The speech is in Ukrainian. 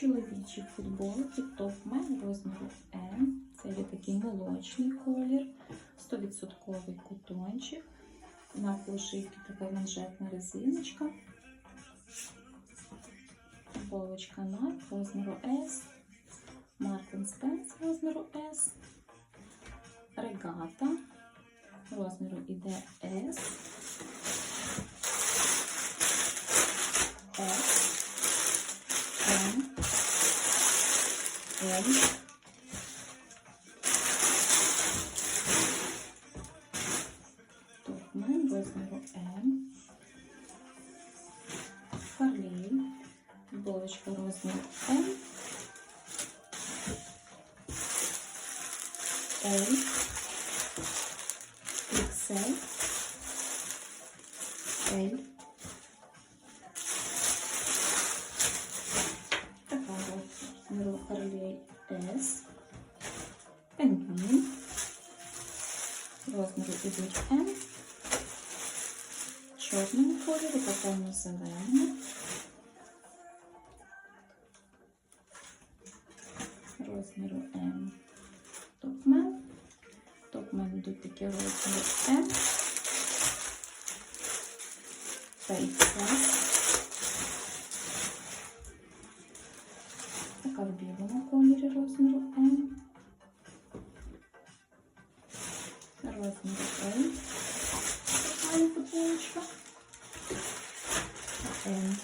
Чоловічі футболки топ-мен розміру М. Це є такий молочний колір, 100% кутончик. На пошивці така манжетна резиночка. Футболочка Nike розміру S. Martin Spence розміру S. Регата розміру іде. S. М. L. Тухмен розміру М. Харлей. Футболочка розміру М. L. XL. L. Така розміру Харлей С. Пінгвін. Розміру ідуть М. Чорному кольору, та темно-зеленому. Розміру М. Топмен. Топмен йдуть такі розміри М. XS. Така в білому Розміру L. Така футболочка. М.